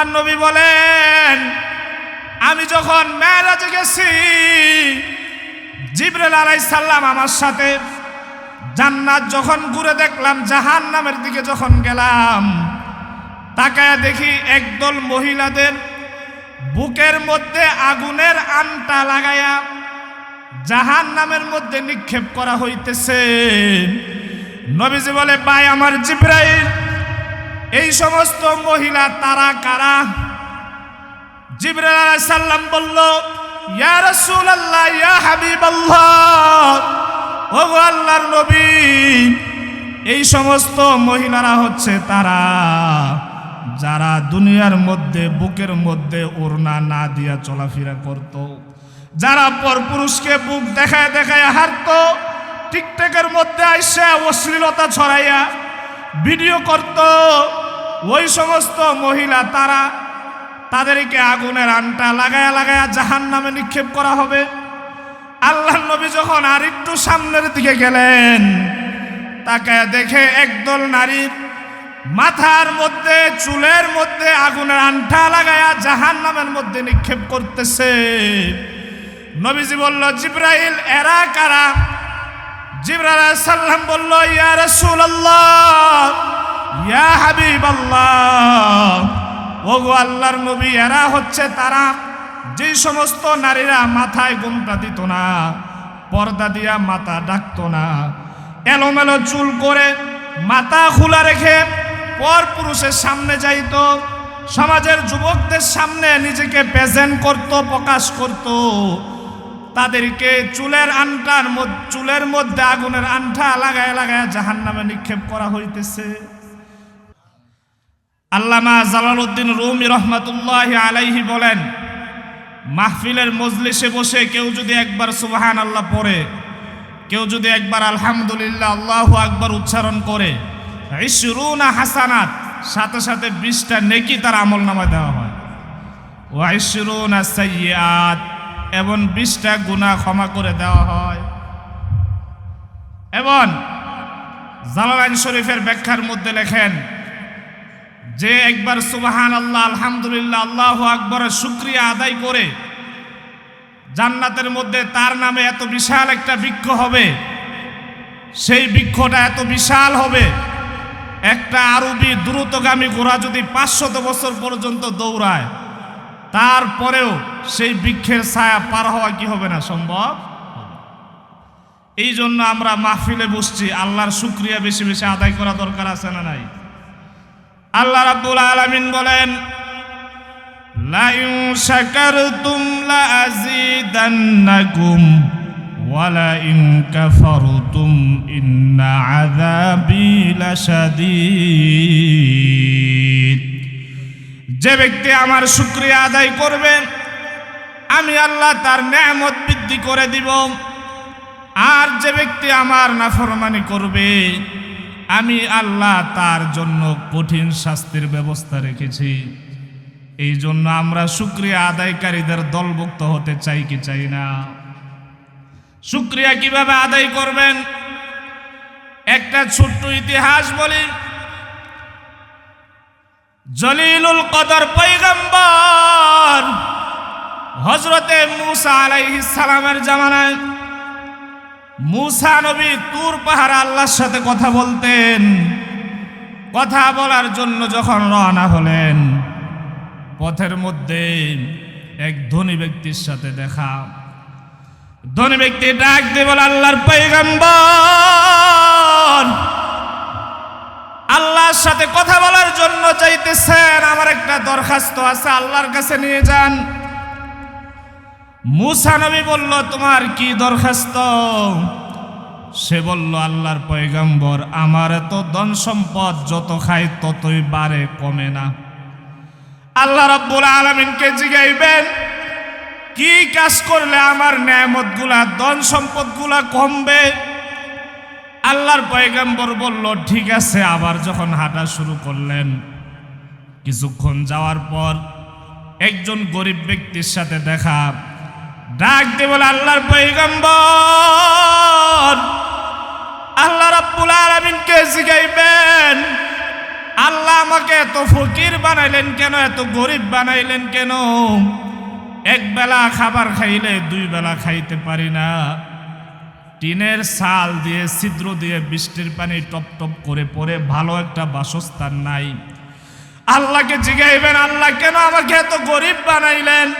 আল্লাহ নবী বলেন, আমি যখন মেয়েরাজে গেছি জিবরেল আলাই সাল্লাম আমার সাথে জান্নাত যখন ঘুরে দেখলাম জাহান নামের দিকে যখন গেলাম, তাকায় দেখি একদল মহিলাদের বুকের মধ্যে আগুনের আনটা লাগায়া জাহান নামের মধ্যে নিক্ষেপ করা হইতেছে। নবীজি বলে, ভাই, আমার জিব্রাইল এই সমস্ত মহিলা তারা কারা? জিব্রাইল আলাইহিস সালাম বলল, ইয়া এই সমস্ত মহিলারা হচ্ছে তারা যারা দুনিয়ার মধ্যে, বুকের মধ্যে ওড়না না দিয়া চলাফেরা করত। যারা পরপুরুষকে বুক দেখায় দেখায় হারত, টিকটকের মধ্যে আইসা অশ্লীলতা ছড়াইয়া ভিডিও করত ওই সমস্ত মহিলা, তারা তাদেরকে আগুনের আনটা লাগায়া লাগায়া জাহান নামে নিক্ষেপ করা হবে। আল্লাহ নবী যখন আর একটু সামনের দিকে গেলেন, তাকে দেখে একদল নারীর মাথার মধ্যে, চুলের মধ্যে আগুনের আনটা লাগায়া জাহান নামের মধ্যে নিক্ষেপ করতেছে। নবীজি বলল, জিব্রাইল, এরা কারা? জিব্রাইল সাল্লাম বলল, ইয়া রাসূলুল্লাহ। ইয়া হাবিবাল্লাহ ওগো আল্লাহর নবী, এরা হচ্ছে তারা যেই সমস্ত নারীরা মাথায় ঘুমটা দিত না, পর্দা দিয়া মাথা ডাকতো না, এলোমেলো চুল করে মাথা খোলা রেখে পর পুরুষের সামনে যাইতো, সমাজের যুবকদের সামনে নিজেকে প্রেজেন্ট করত, প্রকাশ করত। তাদেরকে চুলের আনটার চুলের মধ্যে আগুনের আনটা লাগায় লাগায় জাহান নামে নিক্ষেপ করা হইতেছে। আল্লামা জালালউদ্দিন রুমি রহমাতুল্লাহ আলাইহি বলেন, মাহফিলের মজলিসে বসে কেউ যদি একবার সুবাহান আল্লাহ পড়ে, কেউ যদি একবার আলহামদুলিল্লাহ আল্লাহু আকবার উচ্চারণ করে, ইশরুনা হাসানাত, সাথে সাথে বিশটা নেকি তার আমল নামায় দেওয়া হয়। ও ইশরুনা সাইয়াত এবং বিশটা গুনাহ ক্ষমা করে দেওয়া হয়। এবং জালালাইন শরীফের ব্যাখ্যার মধ্যে লেখেন যে একবার সুবাহান আল্লাহ আলহামদুলিল্লাহ, আল্লাহ আকবরের শুক্রিয়া আদায় করে জান্নাতের মধ্যে তার নামে এত বিশাল একটা বৃক্ষ হবে, সেই বৃক্ষটা এত বিশাল হবে, একটা আরবি দ্রুতগামী ঘোড়া যদি পাঁচশত বছর পর্যন্ত দৌড়ায়, তারপরেও সেই বৃক্ষের ছায়া পার হওয়া কি হবে না সম্ভব? এই জন্য আমরা মাহফিলে বসছি, আল্লাহর শুক্রিয়া বেশি বেশি আদায় করা দরকার আছে না নাই? আল্লাহ রাব্বুল আলামিন বলেন লাইন শাকারতুম লাযিদান্নাকুম ওয়ালা ইন কাফারতুম ইন্না আযাবি লাশাদীদ। যে ব্যক্তি আমার শুকরিয়া আদায় করবে, আমি আল্লাহ তার নেয়ামত বৃদ্ধি করে দিব। আর যে ব্যক্তি আমার নাফরমানি করবে আমি আল্লাহ তার জন্য কঠিন শাস্তির ব্যবস্থা রেখেছি। এই জন্য আমরা শুক্রিয়া আদায়কারীদের দলভুক্ত হতে চাই কি চাই না। শুক্রিয়া কীভাবে আদায় করবেন? একটা ছোট্ট ইতিহাস বলি। জলিলুল কদর পৈগম্বর হজরতে মুসা আলাইহিস সালামের জামানায় মুসা নবী তুর পাহাড় আল্লাহর সাথে কথা বলতেন। কথা বলার জন্য যখন রওনা হলেন, পথের মধ্যে এক ধনী ব্যক্তির সাথে দেখা। ধনী ব্যক্তি ডাক দিয়ে বলে, আল্লাহর পৈগম্বর আল্লাহর সাথে কথা বলার জন্য চাইতেছেন, আমার একটা দরখাস্ত আছে, আল্লাহর কাছে নিয়ে যান। মুসা নবী বলল, তোমার কি দরখাস্ত? সে বলল, আল্লাহর পয়গম্বর, আমার এত ধন সম্পদ যত খাই ততই বাড়ে, কমে না। আল্লাহ রাব্বুল আলমিনকে জিগাইবেন, কি কাজ করলে আমার ন্যামতগুলা ধন সম্পদগুলা কমবে? আল্লাহর পয়গম্বর বলল, ঠিক আছে। আবার যখন হাঁটা শুরু করলেন, কিছুক্ষণ যাওয়ার পর একজন গরিব ব্যক্তির সাথে দেখা ডাক দে বলে আল্লাহর পৈগম্বর আল্লাহ রাব্বুল আলামিনকে জিগাইবেন। আল্লাহ আমাকে এত ফকির বানাইলেন কেন, এত গরিব বানাইলেন কেন? এক বেলা খাবার খাইলে দুই বেলা খাইতে পারি না। টিনের সাল দিয়ে, ছিদ্র দিয়ে বৃষ্টির পানি টপ টপ করে পড়ে ভালো একটা বাসস্থান নাই। আল্লাহকে জিগাইবেন, আল্লাহ কেন আমাকে এত গরিব বানাইলেন?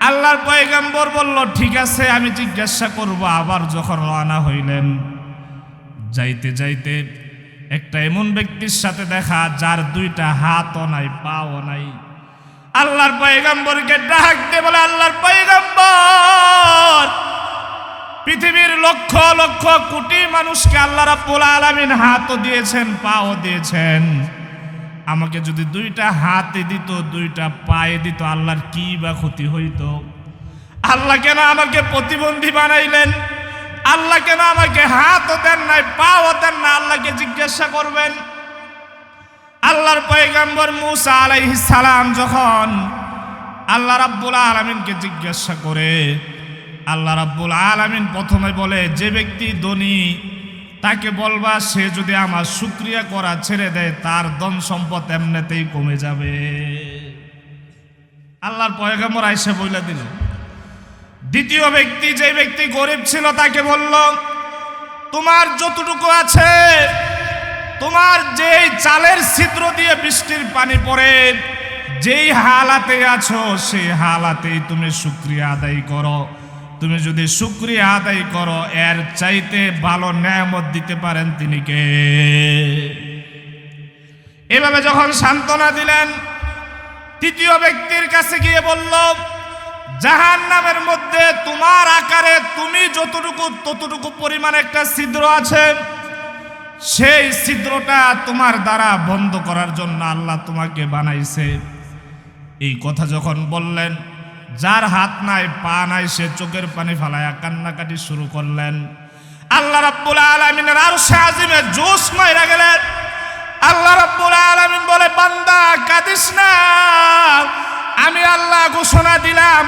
আল্লাহর পয়গাম্বর বলল, ঠিক আছে, আমি জিজ্ঞাসা করব, আবার যখন রওনা হইলেন। যাইতে যাইতে একটা এমন ব্যক্তির সাথে দেখা, যার দুইটা হাতও নাই, পাও নাই। আল্লাহর পয়গাম্বরকে ডাকতে বলে, আল্লাহর পয়গাম্বর, পৃথিবীর লক্ষ লক্ষ কোটি মানুষকে আল্লাহ রাব্বুল আলামিন হাতও দিয়েছেন, পাও দিয়েছেন। আমাকে যদি দুইটা হাতে দিত, দুইটা পায়ে দিত, আল্লাহর কি বা ক্ষতি হইত? আল্লাহ কেন আমাকে প্রতিবন্ধী বানাইলেন? আল্লাহ কেন আমাকে হাতও দেন নাই পাও দেন না, আল্লাহকে জিজ্ঞাসা করবেন? আল্লাহর পয়গাম্বর মুসা আলাইহিস সালাম যখন আল্লাহ রাব্বুল আলামিনকে জিজ্ঞাসা করে, আল্লাহ রাব্বুল আলামিন প্রথমে বলে, যে ব্যক্তি ধনী তাকে বলবা, সে যদি আমার শুক্রিয়া করা ছেড়ে দেয়, তার ধন সম্পদ এমনিতেই কমে যাবে। আল্লাহর পয়গাম্বর আইসা বইলা দিল। দ্বিতীয় ব্যক্তি, যে ব্যক্তি গরিব ছিল, তাকে বলল, তোমার যতটুকু আছে, তোমার যেই চালের ছিদ্র দিয়ে বৃষ্টির পানি পড়ে, যেই হালাতে আছো, সেই হালাতেই তুমি শুক্রিয়া আদায় করো। তুমি যদি শুক্রিয়া আদায় করো, এর চাইতে ভালো ন্যায়ামত দিতে পারেন তিনি কে? এভাবে যখন সান্ত্বনা দিলেন, তৃতীয় ব্যক্তির কাছে গিয়ে বলল জাহান নামের মধ্যে তোমার আকারে তুমি যতটুকু ততটুকু পরিমাণ একটা ছিদ্র আছে, সেই ছিদ্রটা তোমার দ্বারা বন্ধ করার জন্য আল্লাহ তোমাকে বানাইছে। এই কথা যখন বললেন যার হাত নাই, পা নাই, সে চোখের পানি ফালায়া কান্নাকাটি শুরু করলেন। আল্লাহ রাব্বুল আলামিনের আর আজিমে জোশ মাইরা গেলেন। আল্লাহ রাব্বুল আলামিন বলে, বান্দা, কাঁদিস না। আমি আল্লাহ ঘোষণা দিলাম,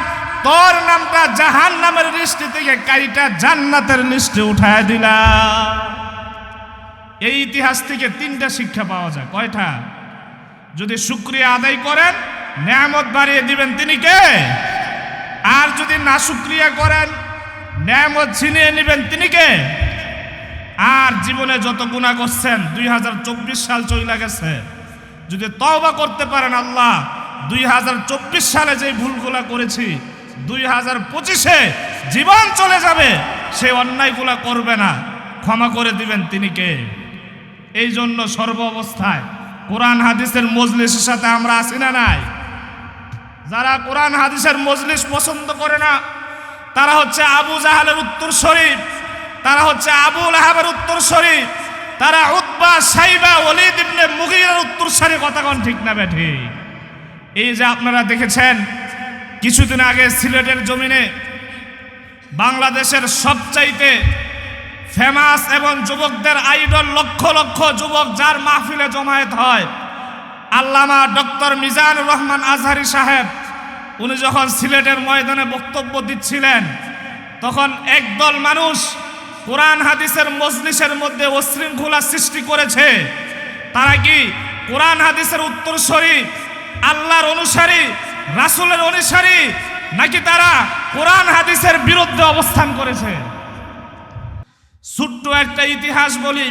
তোর নামটা জাহান নামের লিস্টি থেকে কাইটা জান্নাতের লিস্টে উঠায় দিলাম। এই ইতিহাস থেকে তিনটা শিক্ষা পাওয়া যায়। কয়টা? যদি শুক্রিয়া আদায় করেন, নিয়ামত বাড়িয়ে দিবেন, তিনি কে? আর যদি না শুক্রিয়া করেন, নিয়ামত ছিনিয়ে নেবেন তিনি কে? আর জীবনে যত গুণা করছেন, দুই হাজার চব্বিশ সাল চলে গেছে। যদি তওবা করতে পারেন আল্লাহ, দুই হাজার চব্বিশ সালে যে ভুলগুলা করেছি, দুই হাজার পঁচিশে জীবন চলে যাবে, সে অন্যায়গুলা করবে না। ক্ষমা করে দিবেন তিনি কে? এই জন্য সর্ব অবস্থায় কোরআন হাদিসের মজলিসের সাথে আমরা আসি না নাই? যারা কোরআন, হাদিসের মজলিস পছন্দ করে না, তারা হচ্ছে আবু জাহালের উত্তর শরীফ, তারা হচ্ছে আবুল আহাবের উত্তর শরীফ, তারা উদ্বা সাইবা ওলিদ ইবনে মুগিরের উত্তর সারি কথা কোন ঠিক না বেঠি এই যে আপনারা দেখেছেন, কিছুদিন আগে সিলেটের জমিনে বাংলাদেশের সবচাইতে ফেমাস এবং যুবকদের আইডল লক্ষ লক্ষ যুবক যার মাহফিলে জমায়েত হয়। আল্লামা ডক্টর মিজানুর রহমান আজহারি সাহেব, উনি যখন সিলেটের ময়দানে বক্তব্য দিচ্ছিলেন, তখন একদল মানুষ কোরআন হাদিসের মজলিসের মধ্যে অশৃঙ্খলা সৃষ্টি করেছে। তারা কি কোরআন হাদিসের উত্তরস্বরী, আল্লাহর অনুসারী, রাসূলের অনুসারী, নাকি তারা কোরআন হাদিসের বিরুদ্ধে অবস্থান করেছে? ছোট্ট একটা ইতিহাস বলি,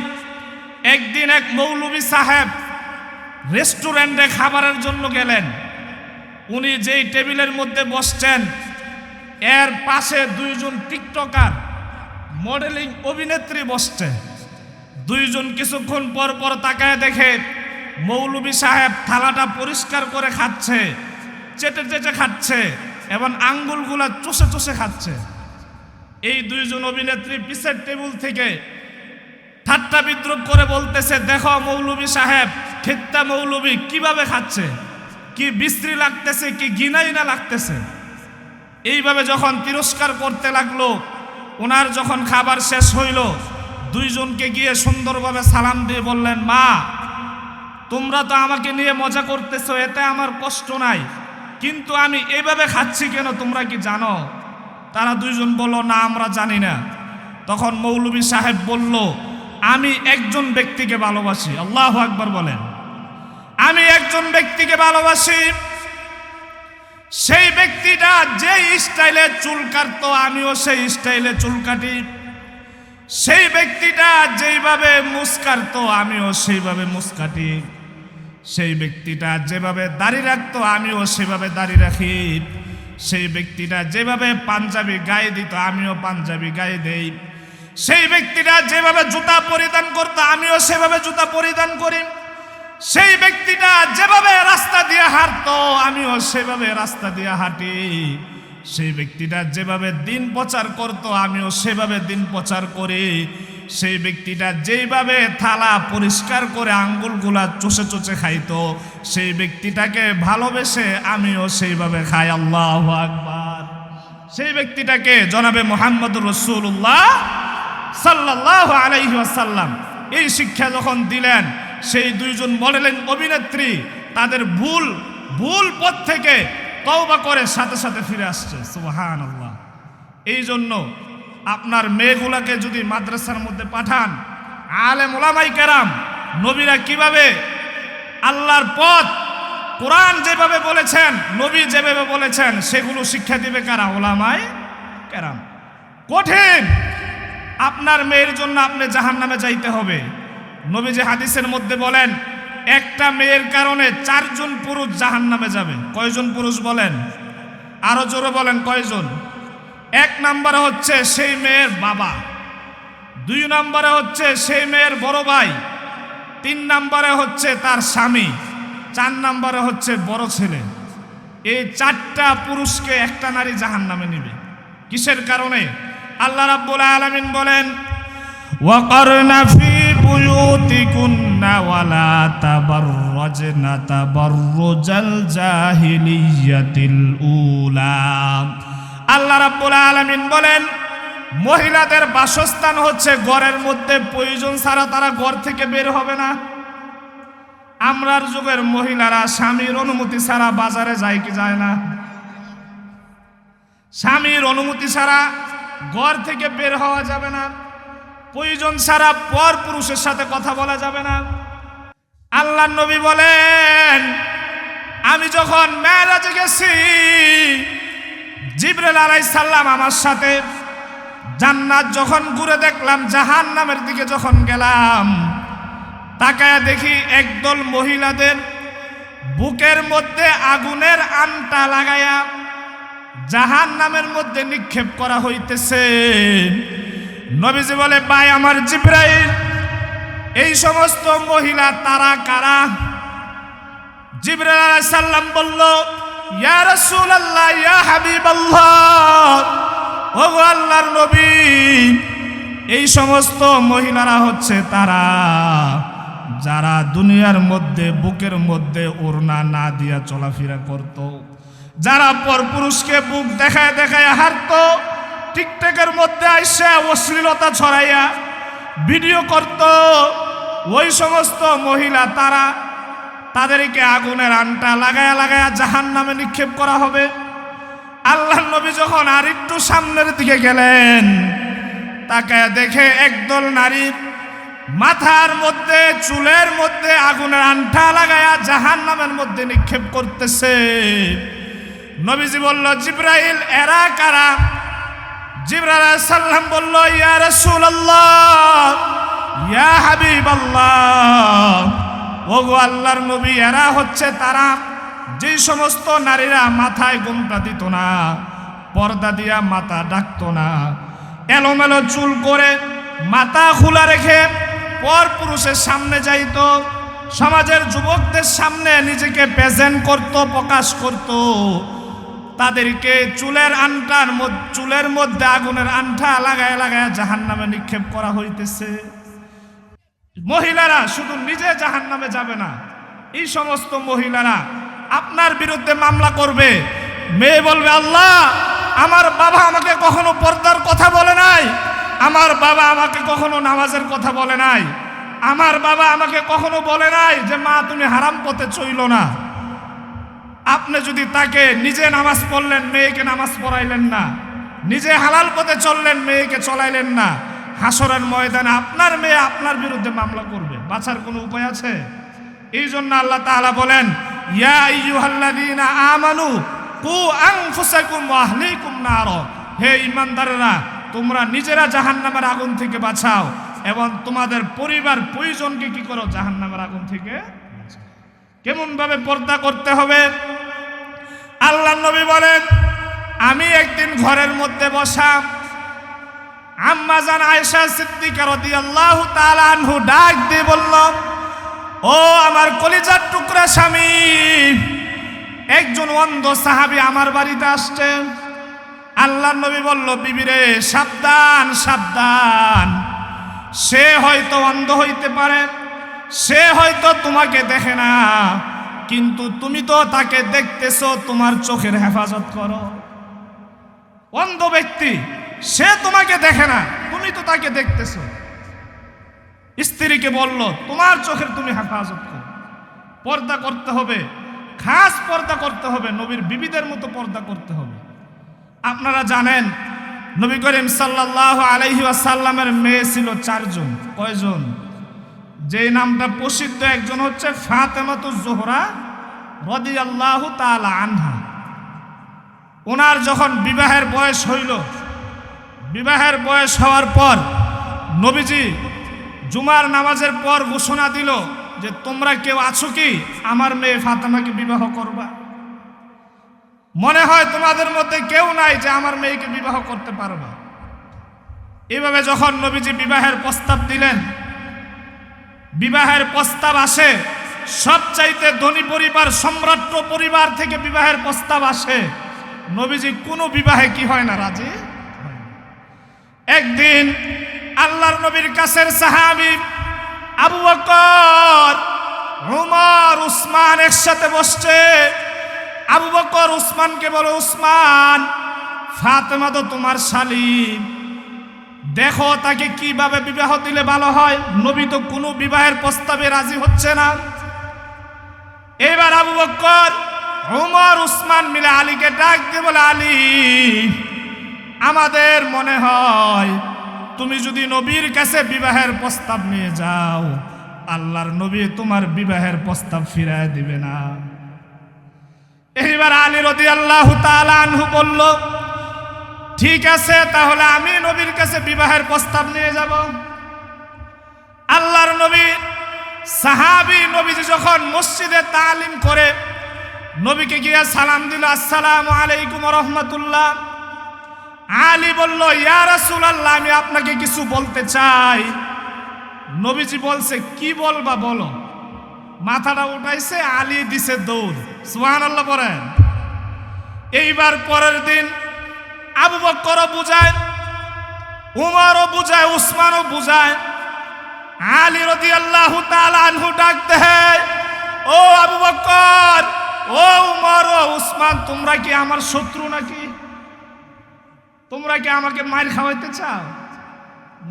একদিন এক মৌলবী সাহেব রেস্টুরেন্টে খাবারের জন্য গেলেন। উনি যেই টেবিলের মধ্যে বসছেন, এর পাশে দুইজন টিকটকার, মডেলিং অভিনেত্রী বসছে দুইজন কিছুক্ষণ পর পর তাকায় দেখে মৌলবী সাহেব থালাটা পরিষ্কার করে খাচ্ছে, চেটে চেটে খাচ্ছে, এবং আঙ্গুলগুলা চষে চষে খাচ্ছে। এই দুইজন অভিনেত্রী পিসের টেবিল থেকে ঠাট্টা বিদ্রুপ করে বলতেছে, দেখো মৌলবী সাহেব খেত্তা মৌলবী কীভাবে খাচ্ছে? কি বিশ্রী লাগতেছে, কি গিনাই না লাগতেছে? এইভাবে যখন তিরস্কার করতে লাগল, ওনার যখন খাবার শেষ হইল, দুইজনকে গিয়ে সুন্দরভাবে সালাম দিয়ে বললেন, মা, তোমরা তো আমাকে নিয়ে মজা করতেছো, এতে আমার কষ্ট নাই। কিন্তু আমি এইভাবে খাচ্ছি কেন, তোমরা কি জানো? তারা দুইজন বলল, না, আমরা জানি না। তখন মৌলবী সাহেব বলল আমি একজন ব্যক্তিকে ভালোবাসি। আল্লাহ আকবর বলেন। আমি একজন ব্যক্তিকে ভালোবাসি। সেই ব্যক্তিটা যে স্টাইলে চুল কাটতো, আমিও সেই স্টাইলে চুল কাটি। সেই ব্যক্তিটা যেইভাবে মুস্কারতো আমিও সেইভাবে মুস্কাটি সেই ব্যক্তিটা যেভাবে দাড়ি রাখতো, আমিও সেভাবে দাড়ি রাখি। সেই ব্যক্তিটা যেভাবে পাঞ্জাবি গায়ে দিত, আমিও পাঞ্জাবি গায়ে দেই। সেই ব্যক্তিটা যেভাবে জুতা পরিধান করত, আমিও সেভাবে জুতা পরিধান করি। সেই ব্যক্তিটা যেভাবে রাস্তা দিয়ে হাঁটত, আমিও সেভাবে রাস্তা দিয়ে হাঁটি। সেই ব্যক্তিটা যেভাবে দিন প্রচার করত, আমিও সেভাবে দিন প্রচার করি। সেই ব্যক্তিটা যেইভাবে থালা পরিষ্কার করে আঙ্গুলগুলা চষে চষে খাইত, সেই ব্যক্তিটাকে ভালোবেসে আমিও সেইভাবে খাই। আল্লাহ আকবার। সেই ব্যক্তিটাকে জনাবে মোহাম্মদ রসুল্লাহ সাল্লাহ আলাইহি আসাল্লাম এই শিক্ষা যখন দিলেন, সেই দুইজন মডেলিং অভিনেত্রী তাদের ভুল ভুল পথ থেকে তওবা করে সাথে সাথে ফিরে আসছে। সুবহান আল্লাহ এই জন্য আপনার মেয়েগুলাকে যদি মাদ্রাসার মধ্যে পাঠান আলে মোলামাই কেরাম, নবীরা কীভাবে আল্লাহর পথ, কোরআন যেভাবে বলেছেন, নবী যেভাবে বলেছেন, সেগুলো শিক্ষা দিবে কারা? ওলামায় কেরাম। কঠিন! আপনার মেয়ের জন্য আপনি জাহান নামে যাইতে হবে। নবী যে হাদিসের মধ্যে বলেন, একটা মেয়ের কারণে চারজন পুরুষ জাহান নামে যাবে। কয়জন পুরুষ বলেন? আরও জোরে বলেন, কয়জন? এক নম্বরে হচ্ছে সেই মেয়ের বাবা। দুই নম্বরে হচ্ছে সেই মেয়ের বড় ভাই। তিন নম্বরে হচ্ছে তার স্বামী। চার নম্বরে হচ্ছে বড় ছেলে। এই চারটা পুরুষকে একটা নারী জাহান নামে নিবে। কিসের কারণে? আল্লাহ রাব্বুল আলামিন বলেন ওয়াকারনা ফি বুয়ুতিকুন্না ওয়ালা তাবাররাজনা তাবাররুজাল জাহিলিয়াতিল উলা। আল্লাহ রাব্বুল আলামিন বলেন, মহিলাদের বাসস্থান হচ্ছে ঘরের মধ্যে, প্রয়োজন ছাড়া তারা ঘর থেকে বের হবে না। আমরার যুগের মহিলারা স্বামীর অনুমতি ছাড়া বাজারে যায় কি যায় না? স্বামীর অনুমতি ছাড়া ঘর থেকে বের হওয়া যাবে না। প্রয়োজন ছাড়া পর পুরুষের সাথে কথা বলা যাবে না। আল্লাহ নবী বলেন, আমি যখন মেয়েরাজে গেছি জিবরেল আলাই সাল্লাম আমার সাথে জান্নাত যখন ঘুরে দেখলাম জাহান নামের দিকে যখন গেলাম, তাকায় দেখি একদল মহিলাদের বুকের মধ্যে আগুনের আনটা লাগায়া জাহান নামের মধ্যে নিক্ষেপ করা হইতেছে। নবীজি বলে, ভাই, আমার জিব্রাইল, এই সমস্ত মহিলা তারা কারা? জিব্রাইল সালাম বলল, ইয়া রাসূলুল্লাহ, ইয়া হাবিবাল্লাহ, ওগো আল্লাহর নবী, এই সমস্ত মহিলারা হচ্ছে তারা যারা দুনিয়ার মধ্যে, বুকের মধ্যে ওড়না না দিয়া চলাফেরা করত। যারা পরপুরুষকে বুক দেখায় দেখায় হারত টিকটকের মধ্যে আইসা অশ্লীলতা ছড়াইয়া ভিডিও করত। ওই সমস্ত মহিলা, তারা তাদেরকে আগুনের আনটা লাগায়া লাগায়া জাহান নামে নিক্ষেপ করা হবে। আল্লাহ নবী যখন আর একটু সামনের দিকে গেলেন, তাকে দেখে একদল নারীর মাথার মধ্যে, চুলের মধ্যে আগুনের আনটা লাগায়া জাহান নামের মধ্যে নিক্ষেপ করতেছে। নবীজি বলল, জিব্রাইল, এরা কারা? জিব্রাইল সাল্লাম বলল, ইয়া রাসূলুল্লাহ, ইয়া হাবিবাল্লাহ। ওগো আল্লাহর নবী, এরা হচ্ছে তারা যে সমস্ত নারীরা মাথায় ঘুমটা দিত না, পর্দা দিয়া মাথা ডাকতো না, এলোমেলো চুল করে মাথা খোলা রেখে পর পুরুষের সামনে যাইত, সমাজের যুবকদের সামনে নিজেকে প্রেজেন্ট করত, প্রকাশ করত। তাদেরকে চুলের আনটার চুলের মধ্যে আগুনের আনটা লাগায় লাগায় জাহান নামে নিক্ষেপ করা হইতেছে। মহিলারা শুধু নিজে জাহান নামে যাবে না, এই সমস্ত মহিলারা আপনার বিরুদ্ধে মামলা করবে। মেয়ে বলবে, আল্লাহ, আমার বাবা আমাকে কখনো পর্দার কথা বলে নাই। আমার বাবা আমাকে কখনো নামাজের কথা বলে নাই। আমার বাবা আমাকে কখনো বলে নাই যে, মা, তুমি হারাম পথে চইল না। আপনি যদি তাকে নিজে নামাজ পড়লেন, মেয়েকে নামাজ পড়াইলেন না, নিজে হালাল পথে চললেন, মেয়েকে চলাইলেন না হাসরের ময়দানে আপনার মেয়ে আপনার বিরুদ্ধে মামলা করবে, বাঁচার কোনো উপায় আছে? এই জন্য আল্লাহ তাআলা বলেন, ইয়া আমানু, কু আনফুসাকুম ওয়া আহলিকুম নার। হে ঈমানদারেরা, তোমরা নিজেরা জাহান্নামের আগুন থেকে বাঁচাও এবং তোমাদের পরিবার পরিজনকে কি করো? জাহান্নামের আগুন থেকে কেমন ভাবে পর্দা করতে হবে? আল্লাহ নবী বলেন, আমি একদিন ঘরের মধ্যে বসা আম্মা জান আয়েশা সিদ্দিকা রাদিয়াল্লাহু তাআলা আনহু ডাক দিয়ে বলল, ও আমার কলিজার টুকরা স্বামী, একজন অন্ধ সাহাবী আমার বাড়িতে আসছে। আল্লাহ নবী বলল, বিবিরে, সাবধান সাবধান। সে হয়তো অন্ধ হইতে পারে। সে হয়তো তোমাকে দেখে না, কিন্তু তুমি তো তাকে দেখতেছো, তোমার চোখের হেফাজত করো। অন্ধ ব্যক্তি, সে তোমাকে দেখে না, তুমি তো তাকে দেখতেছো। স্ত্রীকে বলল, তোমার চোখের তুমি হেফাজত করো। পর্দা করতে হবে, খাস পর্দা করতে হবে, নবীর বিবিদের মতো পর্দা করতে হবে। আপনারা জানেন, নবী করিম সাল্লাহ আলাইহি আসাল্লামের মেয়ে ছিল চারজন, কয়জন? যেই নামটা প্রসিদ্ধ একজন হচ্ছে ফাতেমাতু জোহরা রদি আল্লাহ আনহা। ওনার যখন বিবাহের বয়স হইল, বিবাহের বয়স হওয়ার পর নবীজি জুমার নামাজের পর ঘোষণা দিল যে, তোমরা কেউ আছো কি? আমার মেয়ে ফাতেমাকে বিবাহ করবা। মনে হয় তোমাদের মধ্যে কেউ নাই যে, আমার মেয়েকে বিবাহ করতে পারবা এভাবে যখন নবীজি বিবাহের প্রস্তাব দিলেন বিবাহের প্রস্তাব আসে, সবচাইতে ধনী পরিবার সম্রাট পরিবার থেকে বিবাহের প্রস্তাব আসে। নবীজি, কোনো বিবাহে কি হয় না? রাজি? একদিন আল্লাহর নবীর কাছের সাহাবি আবু বকর, উমর, উসমান একসাথে বসছে। আবু বকর উসমানকে বলো, উসমান, ফাতেমা তো তোমার শালিম দেখো তাকে কীভাবে বিবাহ দিলে ভালো হয়। নবী তো কোনো বিবাহের প্রস্তাবে রাজি হচ্ছে না। এবার আবু বকর উমর, উসমান মিলে আলীকে ডাক দিয়ে বলে, আলী, আমাদের মনে হয় তুমি যদি নবীর কাছে বিবাহের প্রস্তাব নিয়ে যাও, আল্লাহর নবী তোমার বিবাহের প্রস্তাব ফিরায় দিবে না। এইবার আলী রদি আল্লাহ আনহু বলল ঠিক আছে, তাহলে আমি নবীর কাছে বিবাহের প্রস্তাব নিয়ে যাব। আল্লাহর নবী, সাহাবি নবীজি যখন মসজিদে তালিম করে নবীকে গিয়ে সালাম দিল, আসসালাম আলাইকুম রহমতুল্লাহ। আলী বলল, ইয়া রাসুল আল্লাহ আমি আপনাকে কিছু বলতে চাই। নবীজি বলছে, কি বলবা বলো? মাথাটা উঠাইছে, আলী দিছে দৌড়। সুহান আল্লাহ পড়েন এইবার পরের দিন বুঝায়, উমারও বুঝায়, উসমানও বুঝায়। আলী রদি আল্লাহ আনহু ডাক দেয় ও আবু বক্কর ও উমর, ও উসমান, তোমরা কি আমার শত্রু নাকি? তোমরা কি আমাকে মার খাওয়াইতে চাও?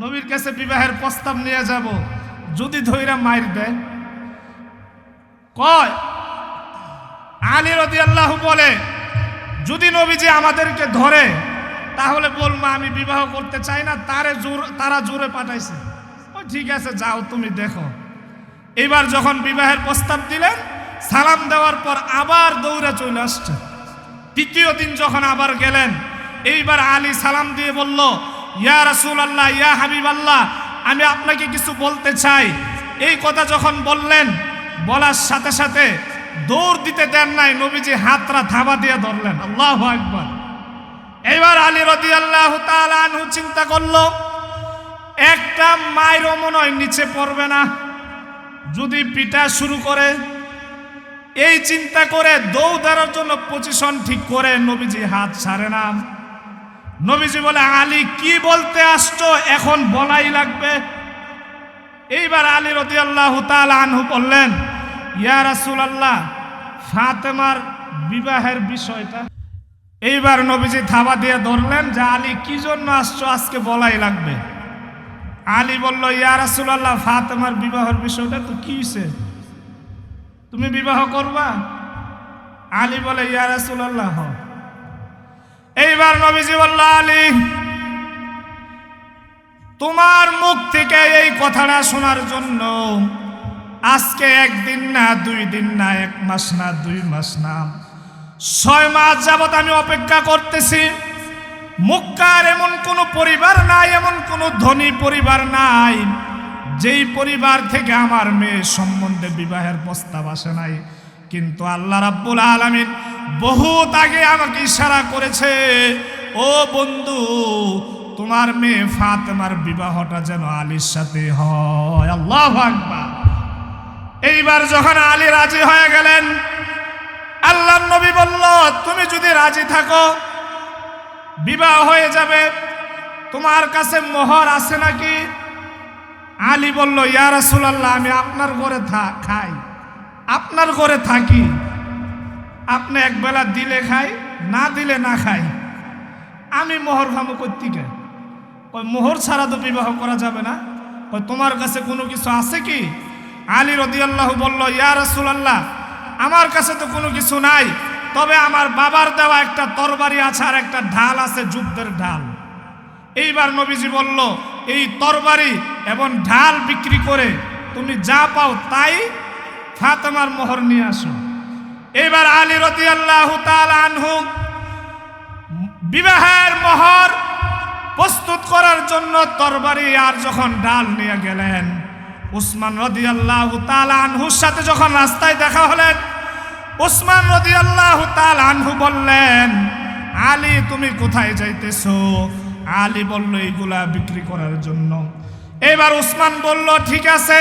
নবীর কাছে বিবাহের প্রস্তাব নিয়ে যাব, যদি ধৈরা মার দেয়। কয়, আলী রদি আল্লাহ বলে, যদি নবীজি আমাদেরকে ধরে তাহলে বলব আমি বিবাহ করতে চাই না, তারে জোর তারা জোরে পাঠাইছে। ও, ঠিক আছে, যাও, তুমি দেখো। এবার যখন বিবাহের প্রস্তাব দিলেন, সালাম দেওয়ার পর আবার দৌড়ে চলে আসছে। তৃতীয় দিন যখন আবার গেলেন, এইবার আলী সালাম দিয়ে বলল, ইয়া রাসূল আল্লাহ ইয়া হাবিব আল্লাহ আমি আপনাকে কিছু বলতে চাই। এই কথা যখন বললেন, বলার সাথে সাথে দৌড় দিতে দেন নাই, নবীজি হাতরা থাবা দিয়ে ধরলেন। আল্লাহ আকবার। এবার আলী রদি আল্লাহ আনহু চিন্তা করল, একটা মায়েরও মনে হয় নিচে পড়বে না। যদি পিটা শুরু করে, এই চিন্তা করে দৌড়ানোর জন্য পজিশন ঠিক করে নবীজি হাত ছাড়ে না। নবীজি বলে, আলী, কি বলতে আসছো? এখন বলাই লাগবে। এইবার আলী রদি আল্লাহ আনহু বললেন, ইয়া রাসুল আল্লাহ ফাতেমার বিবাহের বিষয়টা এইবার নবীজি থাবা দিয়ে ধরলেন যে, আলী, কি জন্য আসছো? আজকে বলাই লাগবে। আলী বলল, ইয়া রাসুল আল্লাহ ফাতেমার বিবাহের বিষয়টা তো কি তুমি বিবাহ করবা? আলী বলে, ইয়া রাসুল আল্লাহ এইবার নবীজি বলল, আলী, তোমার মুখ থেকে এই কথাটা শোনার জন্য আজকে একদিন না, দুই দিন না, এক মাস না, দুই মাস না ছয় মাস যাবৎ আমি অপেক্ষা করতেছি। মুক্কার এমন কোনো পরিবার নাই, এমন কোনো ধনী পরিবার নাই, যেই পরিবার থেকে আমার মেয়ে সম্বন্ধে বিবাহের প্রস্তাব আসে নাই। কিন্তু আল্লাহ রাব্বুল আলামিন বহুত আগে আমাকে ইশারা করেছে, ও বন্ধু, তোমার মেয়ে ফাতেমার বিবাহটা যেন আলীর সাথে হয়। আল্লাহ এইবার যখন আলী রাজি হয়ে গেলেন আল্লাহ নবী বলল, তুমি যদি রাজি থাকো, বিবাহ হয়ে যাবে। তোমার কাছে মোহর আছে নাকি? আলী বলল, ইয়া রাসূলুল্লাহ, আমি আপনার ঘরে খাই। আপনার ঘরে থাকি। আপনি একবেলা দিলে খাই, না দিলে না খাই। আমি মোহর ভামো কর্তিকে ওই মোহর ছাড়া তো বিবাহ করা যাবে না। ওই তোমার কাছে কোনো কিছু আছে কি? আলী রদিয়াল্লাহ বলল, ইয়া রাসূলুল্লাহ আমার কাছে তো কোনো কিছু নাই। তবে আমার বাবার দেওয়া একটা তরবারি আছে আর একটা ঢাল আছে যুদ্ধের ঢাল। এইবার নবীজি বলল, এই তরবারি এবং ঢাল বিক্রি করে তুমি যা পাও তাই ফাতেমার মোহর নিয়ে আসো। এবার আলী রদিয়াল্লাহু তাআলা আনহু বিবাহের মোহর প্রস্তুত করার জন্য তরবারি আর যখন ডাল নিয়ে গেলেন উসমান রদি আল্লাহ আনহুর সাথে যখন রাস্তায় দেখা হলেন, উসমান রদি আল্লাহ আনহু বললেন, আলী, তুমি কোথায় যাইতেছ? আলী বলল এইগুলা বিক্রি করার জন্য। এবার উসমান বলল, ঠিক আছে,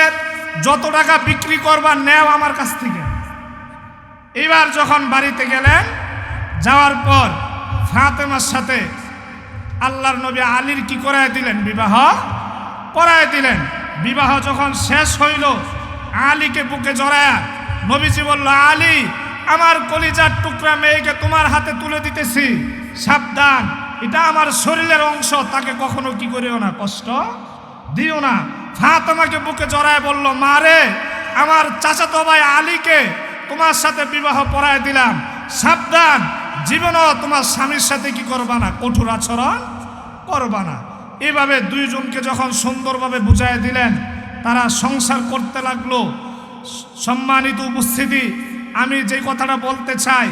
যত টাকা বিক্রি করবা নেও আমার কাছ থেকে। এবার যখন বাড়িতে গেলেন, যাওয়ার পর ফাতেমার সাথে আল্লাহর নবী আলীর কি করায় দিলেন? বিবাহ করায় দিলেন। বিবাহ যখন শেষ হইল, আলীকে বুকে জড়ায়া নবীজি বলল, আলী, আমার কলিজার টুকরা মেয়েকে তোমার হাতে তুলে দিতেছি। সাবধান, এটা আমার শরীরের অংশ, তাকে কখনো কি করিও না, কষ্ট? দিও না। ফাতেমাকে বুকে জড়ায় বলল মারে আমার চাচাতো ভাই আলীকে তোমার সাথে বিবাহ পড়ায় দিলাম। সাবধান, জীবনও তোমার স্বামীর সাথে কি করবা না? কঠোর আচরণ করবা না। এভাবে দুইজনকে যখন সুন্দরভাবে বুঝাই দিলেন, তারা সংসার করতে লাগল। সম্মানিত উপস্থিতি, আমি যে কথাটা বলতে চাই,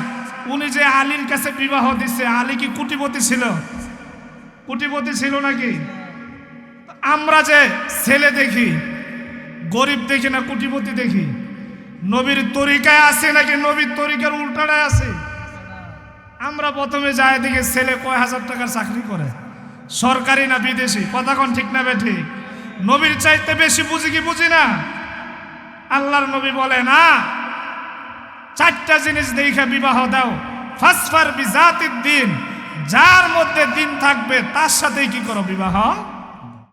উনি যে আলীর কাছে বিবাহ দিছে, আলী কি কুটিপতি ছিল? কুটিপতি ছিল নাকি? আমরা যে ছেলে দেখি, গরিব দেখি না, কুটিপতি দেখি, নবীর তরিকায় আছে নাকি নবীর তরিকার উল্টাটায় আছে? আমরা প্রথমে যাই দেখি ছেলে কয় হাজার টাকার চাকরি করে। সরকারি না বিদেশি? কথা কোন ঠিক না বেঠি? নবীর চাইতে বেশি বুঝি কি বুঝি না? আল্লাহর নবী বলে, না, চারটা জিনিস দেখে বিবাহ দাও। ফাসফার বিজাতির দিন, যার মধ্যে দিন থাকবে, তার সাথেই কি করো বিবাহ?